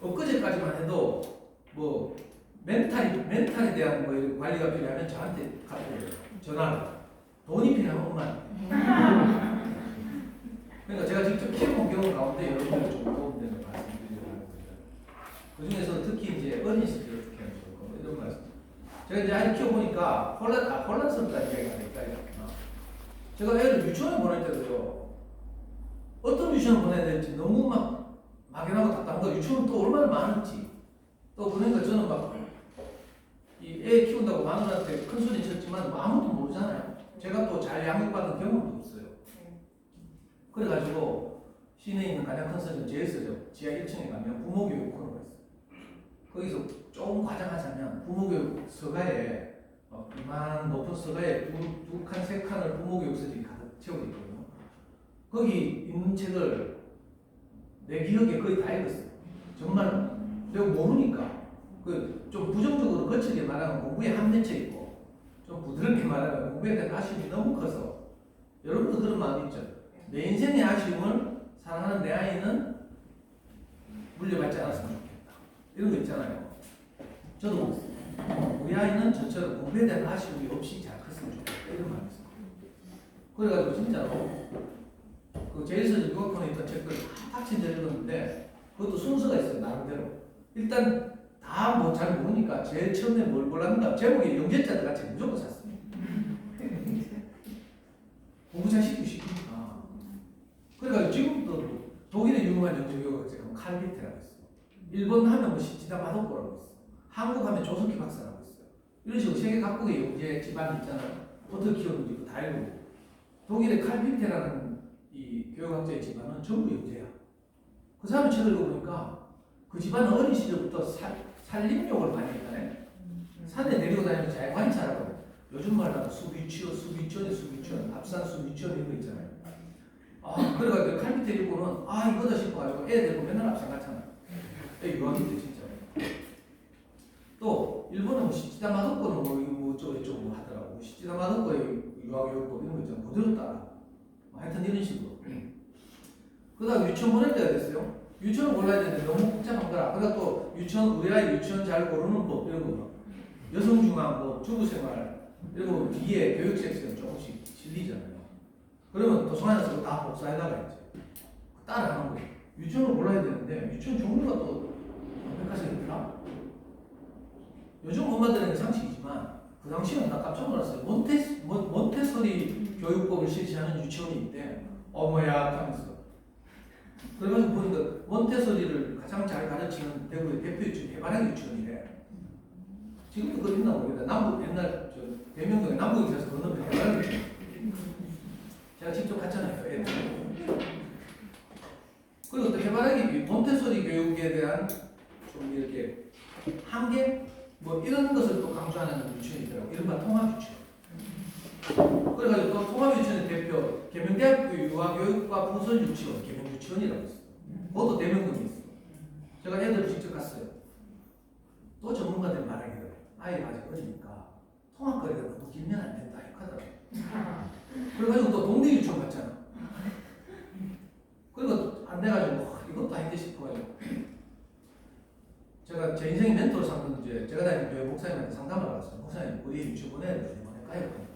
엊그제까지만 해도 뭐 멘탈이 멘탈에 대한 뭐 이런 관리가 필요하면 저한테 오세요. 전화를 돈이 필요하면 엄마 그러니까 제가 직접 키워본 경험 가운데 여러분들 좀 도움되는 말씀드리려고 합니다. 그 중에서 특히 이제 어린 시절 어떻게 하면 좋을까 뭐 이런 말씀. 제가 이제 아이 키워보니까 혼란, 아, 혼란스럽다 이야기가 하니까 제가 애를 유치원에 보낼 때도요. 어떤 유치원 보내야 될지 너무 막 막연하고 답답한 거 유치원 또 얼마나 많은지 또 그러니까 저는 막 이 애 키운다고 마누라한테 큰 소리 쳤지만 뭐 아무도 모르잖아요. 제가 또 잘 양육받은 경험도 없어요. 그래가지고 시내에 있는 가장 큰 서점 제일서점 지하 1층에 가면 부모교육 코너가 있어요. 거기서 조금 과장하자면 부모교육 서가에 막 이만 높은 서가에 두, 두 칸, 세 칸을 부모교육 서적이 가득 채워 있거든요. 거기 있는 책을 내 기억에 거의 다 읽었어요. 정말 내가 모르니까 그 좀 부정적으로 거칠게 말하면 공부에 한맺혀 있고 좀 부드럽게 말하면 공부에 대한 아쉬움이 너무 커서 여러분도 그런 마음 있죠. 내 인생의 아쉬움을 사랑하는 내 아이는 물려받지 않았으면 좋겠다. 이런 거 있잖아요. 저도. 우리 아이는 저처럼 공부에 대한 아쉬움이 없이 잘 컸으면 좋겠다. 이런 마음이 있어요. 그래가지고 진짜로 그 제일서 유학원에 있던 책들 다 친절 읽었는데 그것도 순서가 있어요. 나름대로. 일단 다 뭐 잘 모르니까 제일 처음에 뭘 골랐는가 제목이 영재자들 같이 무조건 샀습니다. 공부 잘 시키고 싶으니까. 그래가지고 지금도 독일의 유명한 영재교가 지금 칼비테라고 있어. 일본 하면 뭐 시치다 마도코라고 있어. 한국 하면 조석희 박사라고 있어요. 이런 식으로 세계 각국의 영재 집안이 있잖아요. 어떻게 키웠는지 다 읽고. 독일의 칼비테라는 이 교육학자의 집안은 전부 영재야. 그 사람의 책을 읽어보니까 그 집안은 어린 시절부터 살, 살림욕을 많이 했다네. 산에 내리고 다니면서 잘 관찰하고 요즘 말로 수비치원, 수비치원이 수비치원, 앞산 수비치원 이런 거 있잖아요. 아, 그래가지고 칼 밑에 읽고는 아 이거다 싶어 가지고 애 데리고 맨날 앞산 갔잖아. 애 유학인데 진짜. 또 일본은 뭐 시치다 마도코는 뭐 이거 뭐 어쩌고 저쩌고 뭐 하더라고. 뭐 시치다 마도코의 유학 요법 이런 거 있잖아. 그대로 따라. 뭐 하여튼 이런 식으로. 그 다음 유치원 보낼 때가 됐어요. 유치원 골라야 되는데 너무 복잡한 거라. 그러니까 또 유치원 우리 아이 유치원 잘 고르는 법 이런 거 뭐. 여성중앙 뭐 주부생활 거 뒤에 교육 섹션 조금씩 실리잖아요. 그러면 도서관에서 다 복사해다가 이제 따라 하는 거예요. 유치원을 골라야 되는데 유치원 종류가 또 몇 가지 있더라. 요즘 엄마들에게 상식이지만 그 당시에는 나 깜짝 놀랐어요. 몬테 몬- 몬테소리 교육법을 실시하는 유치원이 있대. 어머야 하면서. 그래가지고 보니까 몬테소리를 가장 잘 가르치는 대구의 대표 유치원 해바라기 유치원이래. 지금도 그거 있나 모르겠다. 남북 옛날 저 대명동에 남북에 있어서 건너편 해바라기 유치원. 제가 직접 갔잖아요. 애들. 그리고 또 해바라기 몬테소리 교육에 대한 좀 이렇게 한계 뭐 이런 것을 또 강조하는 유치원이 있더라고. 이른바 통합 유치원. 그래가지고 또 통합 유치원의 대표 계명대학교 유아교육과 부설 유치원 유치원이라고 있어. 그것도 대명동에 있어. 제가 애들 직접 갔어요. 또 전문가들 말하기를 아이가 아직 어리니까 통합거리가 너무 길면 안 된다 하더라고. 그래가지고 또 동네 유치원 갔잖아. 그리고 안 돼가지고 와, 이것도 아닌데 싶어가지고 제가 제 인생의 멘토를 삼는 이제 제가 다니는 교회 목사님한테 상담을 받았어요. 목사님 우리 유치원 보내야 되는데 보낼까요?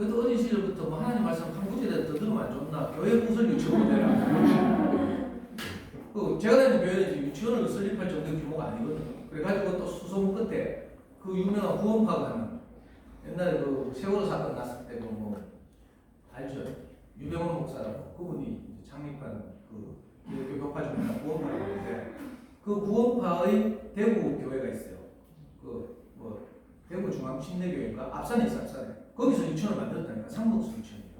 그래도 어린 시절부터 뭐 하나님 말씀 한 구절이라도 더 들으면 안 좋나? 교회 부설 유치원 보내라. 그 제가 다니는 교회는 이제 유치원을 설립할 정도의 규모가 아니거든요. 그래가지고 또 수소문 끝에 그 유명한 구원파가 하는 옛날에 그 세월호 사건 났을 때 뭐, 뭐 알죠? 유병원 목사라고 그분이 창립한 그 기독교 교파 중에 구원파가 있는데 그 구원파의 대구 교회가 있어요. 그 뭐 대구 중앙 침례교회인가 앞산에 있어 앞산에 거기서 유치원을 만들었다니까 상목수 유치원이요.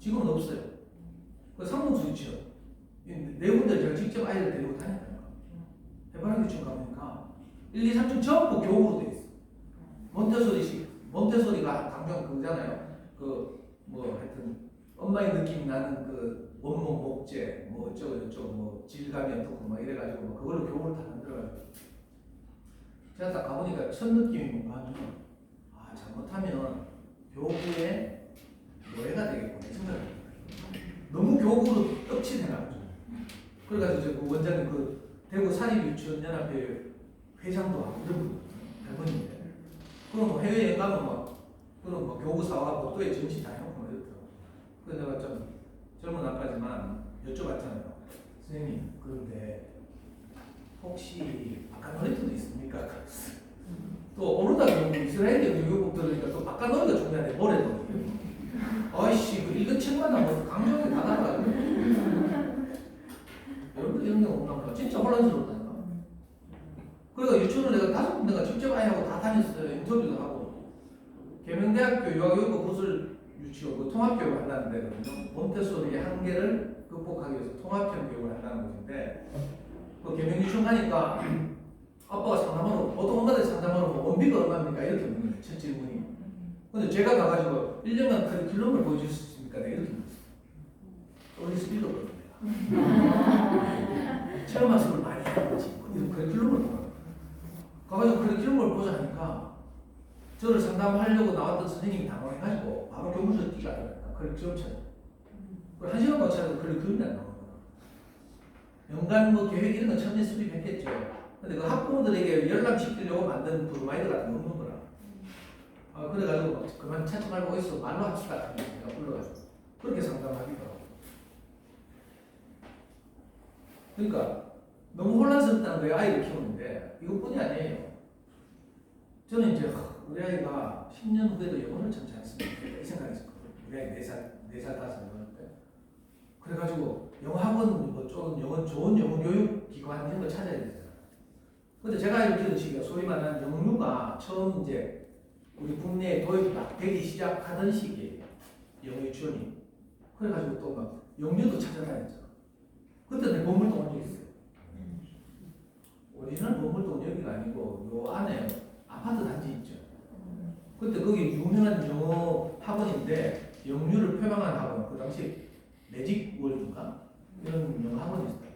지금은 없어요. 그 상목수 유치원 이네 제가 직접 아이들 데리고 다녔다니까. 해바라기 유치원 가보니까 1, 2, 3층 전부 교구로 돼 있어. 몬테소리식 몬테소리가 강조한 그거잖아요. 그 뭐 하여튼 엄마의 느낌이 나는 그 원목 목재 뭐 어쩌고 저쩌고 뭐 질감이 어떻고 막 이래가지고 뭐 그걸로 교구를 다 만들어가지고 제가 딱 가보니까 첫 느낌이 뭔가 하면 아 잘못하면 교구의 노예가 되겠구나 이 생각이 들어요. 너무 교구로 떡칠해놔가지고 그래가지고 그 원장님 그 대구 사립유치원연합회 회장도 하고 이런 분 할머니인데 그럼 뭐 해외여행 가면 뭐 그럼 뭐 교구 사와 복도에 전시 다 해놓고 뭐 이렇더라고. 그래서 내가 좀 젊은 아빠지만 여쭤봤잖아요. 선생님 그런데 혹시 바깥놀이터도 있습니까? 또 오르다 경우 이스라엘의 교육국 들으니까 또 바깥놀이가 중요한데 모래놀이. 아이씨 그 읽은 책마다 뭐 강조하게 다 나가지 없나 보다 진짜 혼란스럽다니까. 그러니까 유치원을 내가 다섯 군데가 직접 아예 하고 다 다녔어요. 인터뷰도 하고. 계명대학교 유아교육과 구슬 유치원 그 통합교육을 한다는 데거든요 몬테소리의 한계를 극복하기 위해서 통합형 교육을 한다는 곳인데 그 계명 유치원 가니까 아빠가 상담하러 보통 엄마들 상담하러 뭐 원비가 얼마입니까? 이렇게 묻는 거예요 첫 질문이. 근데 제가 가가지고 1년간 커리큘럼을 보여줄 수 있습니까? 이렇게 물었어요 어디 스피드 그 체험 학습을 많이 하는 거지. 이런 커리큘럼을 가가지고 커리큘럼을 보자 하니까 저를 상담하려고 나왔던 선생님이 당황해가지고 바로 교무소에 뛰가더라니까 커리큘럼 찾아 한 시간 반 찾아도 커리큘럼이 안 나오거든 연간 뭐 계획 이런 건 처음에 수립했겠죠. 근데 그 학부모들에게 열람시키려고 만든 브로마이드 같은 거 없는 거라. 아, 그래가지고 막 그만 찾지 말고 어디서 말로 합시다. 내가 불러가지고 그렇게 상담하기도 그러니까 너무 혼란스럽다는 거예요 아이를 키우는데. 이것뿐이 아니에요. 저는 이제 하, 우리 아이가 10년 후에도 영어를 참 잘했으면 좋겠다. 이 생각이 있었거든요. 우리 아이 4살, 4살, 5살 그때. 그래가지고 영어 학원 뭐 좋은 영어 좋은 영어 교육 기관 이런 거 찾아야 되잖아 근데 제가 있는 시기가 소위 말하는 영유가 처음 이제 우리 국내에 도입이 막 되기 시작하던 시기에 영어 유치원이. 그래가지고 또 막 영유도 찾아다녔죠 그때 내 보물도 온적 있어요? 오리지널 보물도 여기가 아니고 요 안에 아파트 단지 있죠. 그때 거기 유명한 영어 학원인데 영유를 표방한 학원 그 당시 매직 월드인가? 이런 영어 학원이 있었어요.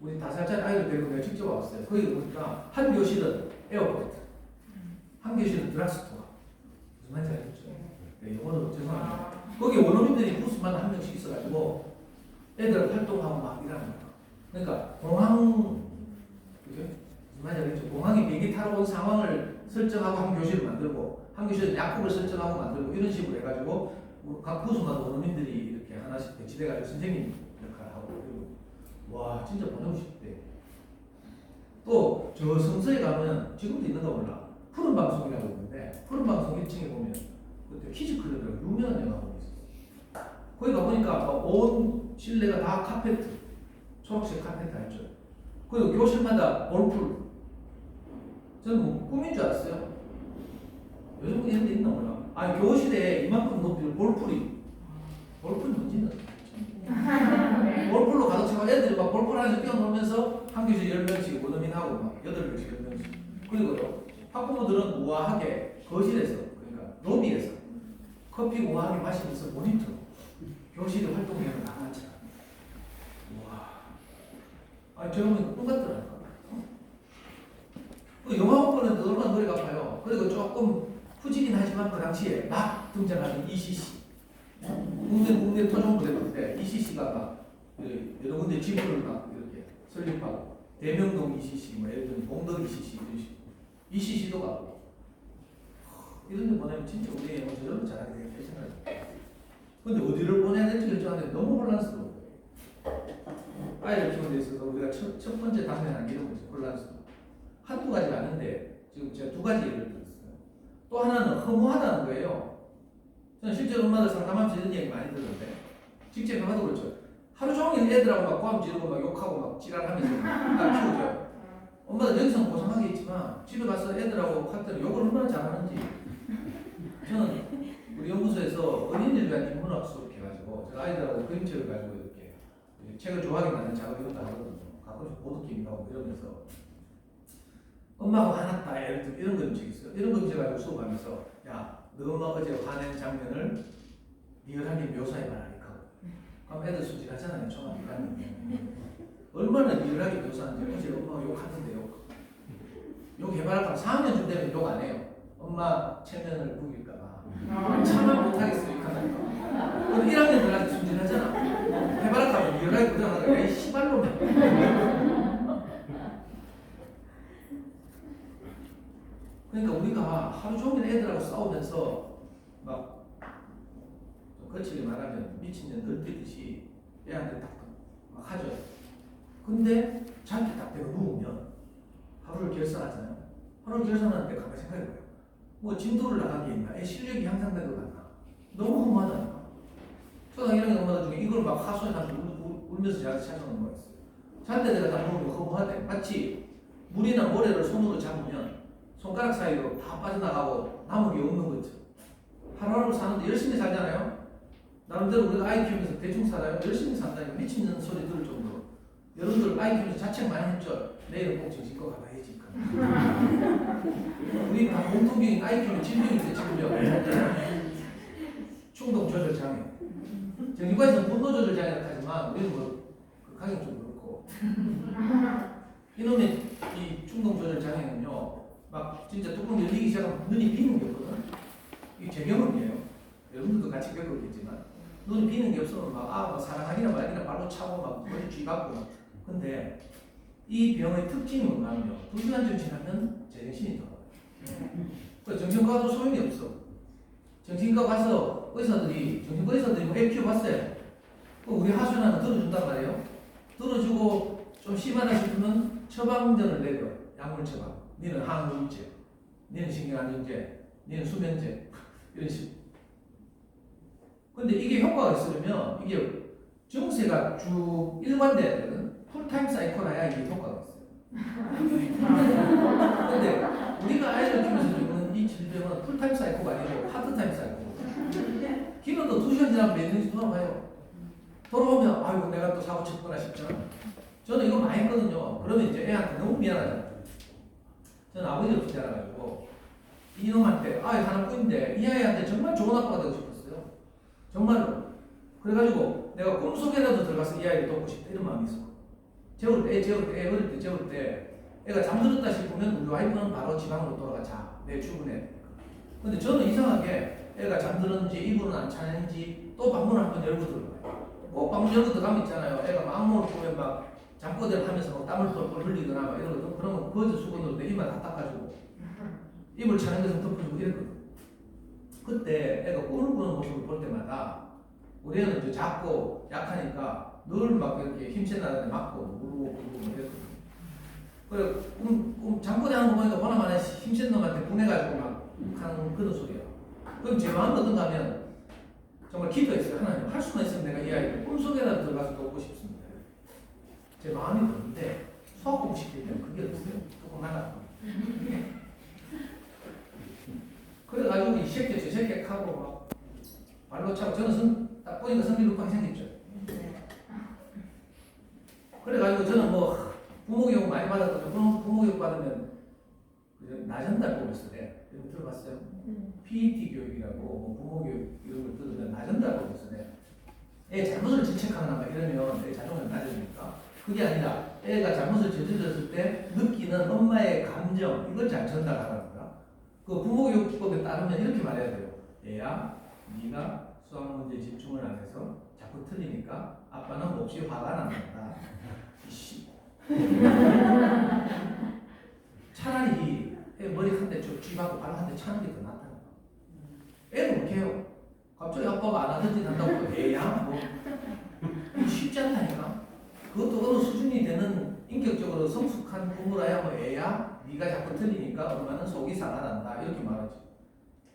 우리 다섯 살짜리 아이들 데리고 내가 직접 왔어요. 거기 보니까 한 교실은 에어포트 한 교실은 드락스토어 무슨 말인지 알겠죠? 네, 영어는 죄송합니다 거기 원어민들이 부스마다 한 명씩 있어가지고 애들 활동하고 막 일하는 거야. 그러니까 공항 말인지 알겠죠? 공항에 비행기 타러 온 상황을 설정하고 한 교실을 만들고 한 교실은 약국을 설정하고 만들고 이런 식으로 해가지고 뭐각 부스마다 원어민들이 이렇게 하나씩 배치돼가지고 선생님 역할을 하고 와 진짜 보내고 싶대. 또저 성서에 가면 지금도 있는가 몰라. 푸른 방송이라고 있는데 푸른 방송 1층에 보면 그때 퀴즈 클럽이라고 유명한 영화관이 있었어. 거기 가보니까 막온 실내가 다 카페트, 초록색 카페트 알죠? 그리고 교실마다 볼풀. 저는 뭐 꿈인 줄 알았어요. 요즘 이런 데 있나 몰라. 아니 교실에 이만큼 높이를 볼풀이. 볼풀이 뭔지는 볼풀로 가득 차고 애들이 막 볼풀 안에서 뛰어놀면서 한 교실 열 명씩 원어민하고 막 여덟 명씩 열 명씩. 그리고요 학부모들은 우아하게 거실에서 그러니까 로비에서 커피 우아하게 마시면서 모니터 교실에 활동하는 나가자. 와. 아 저러면 꿈 같더라니까. 그 영화 공부는 얼마나 머리가 아파요. 그리고 조금 후지긴 하지만 그 당시에 막 등장하는 ECC. 국내 국내 토종부대인데 ECC가 막 그 여러 군데 지부를 막 이렇게 설립하고 대명동 ECC, 뭐 예를 들면 공덕 ECC 이런 식으로 ECC도 가고 이런 데 보내면 진짜 우리 영어 저절로 잘하게 되겠다 들어요. 근데 어디를 보내야 될지 결정하는데 너무 혼란스러워. 아이를 키우는 데 있어서 우리가 첫, 첫 번째 당면한 이런 거죠. 혼란스러워. 한두 가지가 아닌데 지금 제가 두 가지 예를 들었어요. 또 하나는 허무하다는 거예요. 저는 실제로 엄마들 상담하면서 이런 얘기 많이 들었는데 직접 해봐도 그렇죠. 하루 종일 애들하고 막 고함 지르고 막 욕하고 막 지랄하면서 딱 키우죠. 엄마들 여기서는 고생하겠지만 집에 가서 애들하고 할 때는 욕을 얼마나 잘하는지 저는 우리 연구소에서 어린이들 위한 인문학 수업 해가지고 제가 아이들하고 그림책을 가지고 책을 좋아하게 만드는 작업 이런 거 하거든요. 가끔씩 보드게임 하고 이러면서 엄마가 화났다 예를 들면 이런 그림책 있어요. 이런 그림책 가지고 수업하면서 야, 너 엄마 어제 화낸 장면을 리얼하게 묘사해봐라 이거. 그럼 애들 솔직하잖아요. 초등학교 1학년 얼마나 리얼하게 묘사하는지 어제 엄마가 욕하는데 욕. 욕해봐라 그럼 4학년쯤 되면 욕 안 해요. 엄마 체면을 구길까봐. 참아 못하겠어 욕하니까. 그럼 1학년 하다가 이혼하게 고장하다가 이 씨발로 그러니까 우리가 하루 종일 애들하고 싸우면서 막 거칠게 말하면 미친년 널뛰듯이 애한테 딱막 하죠. 근데 잠기 딱 되고 누우면 하루를 결산하잖아요. 하루를 결산하는데 가만히 생각해봐요. 뭐 진도를 나간 게 있나? 애 실력이 향상된 것 같나? 너무 허무하잖아 초등학교 1학년 엄마들 중에 이걸 막 하소연하고 서 울, 울, 울면서 저한테 찾아오는 거가 있어요. 잔대 내가 다 먹으면 허무하대. 마치 물이나 모래를 손으로 잡으면 손가락 사이로 다 빠져나가고 남은 게 없는 거죠. 하루하루 사는데 열심히 살잖아요. 나름대로 우리가 아이 키우면서 대충 살아요. 열심히 산다니까 미치는 소리 들을 정도로. 여러분들 아이 키우면서 자책 많이 했죠. 내일은 꼭 정신과 가봐야지. 우리 다 공통적인 아이 질병이 있어요. 지금요. 충동 조절 장애. 정신과에서는 분노 조절 장애라고 하지만 우리는 뭐 극하게 좀 그렇고. 이놈의 이 충동 조절 장애는요. 막 진짜 뚜껑 열리기 시작하면 눈이 비는 게 없거든. 이게 제 경험이에요. 여러분들도 같이 겪었겠지만 눈이 비는 게 없으면 막, 아, 막 사랑하기나 말기나 발로 차고 막 머리 쥐박고 막. 근데 이 병의 특징이 뭐냐면요. 두 시간 좀 지나면 제정신이 돌아와요. 그 정신과 가도 소용이 없어. 정신과 가서 의사들이, 정신과 의사들이 뭐애 키워봤어요. 그 우리 하소연하면 들어준단 말이에요. 들어주고 좀 심하다 싶으면 처방전을 내려. 약물 처방. 니는 항우울제, 니는 신경안정제, 니는 수면제. 이런 식. 근데 이게 효과가 있으려면 이게 증세가 쭉 일관돼야 되거든. 풀타임 사이클 해야 이게 효과가 있어요. 근데 우리가 아이를 키우면서 겪는 이 질병은 풀타임 사이클가 아니고 1분 더 2시간 지나면 냈는지 돌아봐요. 돌아보면 아이고 내가 또 사고 쳤구나 싶잖아. 저는 이거 많이 했거든요. 그러면 이제 애한테 너무 미안하잖아요. 저는 아버지를 부자라가지고 이놈한테 아이 하나뿐인데 이 아이한테 정말 좋은 아빠가 되고 싶었어요. 정말로. 그래가지고 내가 꿈속에라도 들어가서 이 아이를 돕고 싶다 이런 마음이 있어. 재울 때, 애 재울 때, 애 어릴 때 재울 때 애가 잠들었다 싶으면 우리 와이프는 바로 지방으로 돌아가 자. 내 출근해. 근데 저는 이상하게 애가 잠들었는지 이불은 안 차는지 또 방문 을 한번 열고 들어가요. 꼭 방문 열고 들어가면 있잖아요. 애가 막 악몽을 꾸면 막 잠꼬대를 하면서 막 땀을 뻘뻘 흘리거나 막 이러거든. 그러면 거저 수건으로 내 입만 다 닦아주고 입을 차는 것은 덮어주고 이랬거든. 그때 애가 꿈을 꾸는 모습을 볼 때마다 우리 애는 이제 작고 약하니까 늘 막 이렇게 힘센 나한테 맞고 울고 막 이랬거든. 그래 꿈, 꿈 잠꼬대 하는 거 보니까 보나마나 힘센 놈한테 분해가지고 막 하는 그런 소리야. 그럼 제 마음은 어떤가 하면 정말 기도했어요. 하나님 할 수만 있으면 내가 이 아이를 꿈속에라도 들어가서 돕고 싶습니다. 제 마음이 그런데 수학 공부 시키면 그게 없어요. 조금 하나. 그래가지고 이 새끼 저 새끼 하고 막 발로 차고 저는 성, 딱 보니까 성질 급하게 생겼죠. 그래가지고 저는 뭐 부모 교육 많이 받았거든요. 부모, 교육 받으면 그 나전달 보면서 돼. 여러분 들어봤어요? PET 교육이라고 뭐 부모 교육 이런 걸 들으면 보면서 돼. 애 잘못을 질책하거나 막 이러면 애 자존감 낮으니까 그게 아니라 애가 잘못을 저질렀을 때 느끼는 엄마의 감정 이걸 잘 전달하라는 거야. 그 부모 교육법에 따르면 이렇게 말해야 돼요. 얘야, 네가 수학 문제 집중을 안 해서 자꾸 틀리니까 아빠는 몹시 화가 난다. 이씨. 차라리 애 머리 한대 쥐하고 발 한 대 차는 게 더 낫다는 거야. 애는 그렇게 해요. 갑자기 아빠가 안 하든지 한다고 애야? 뭐 쉽지 않다니까. 그것도 어느 수준이 되는 인격적으로 성숙한 부모라야 뭐 애야 네가 자꾸 틀리니까 엄마는 속이 상하단다 이렇게 말하지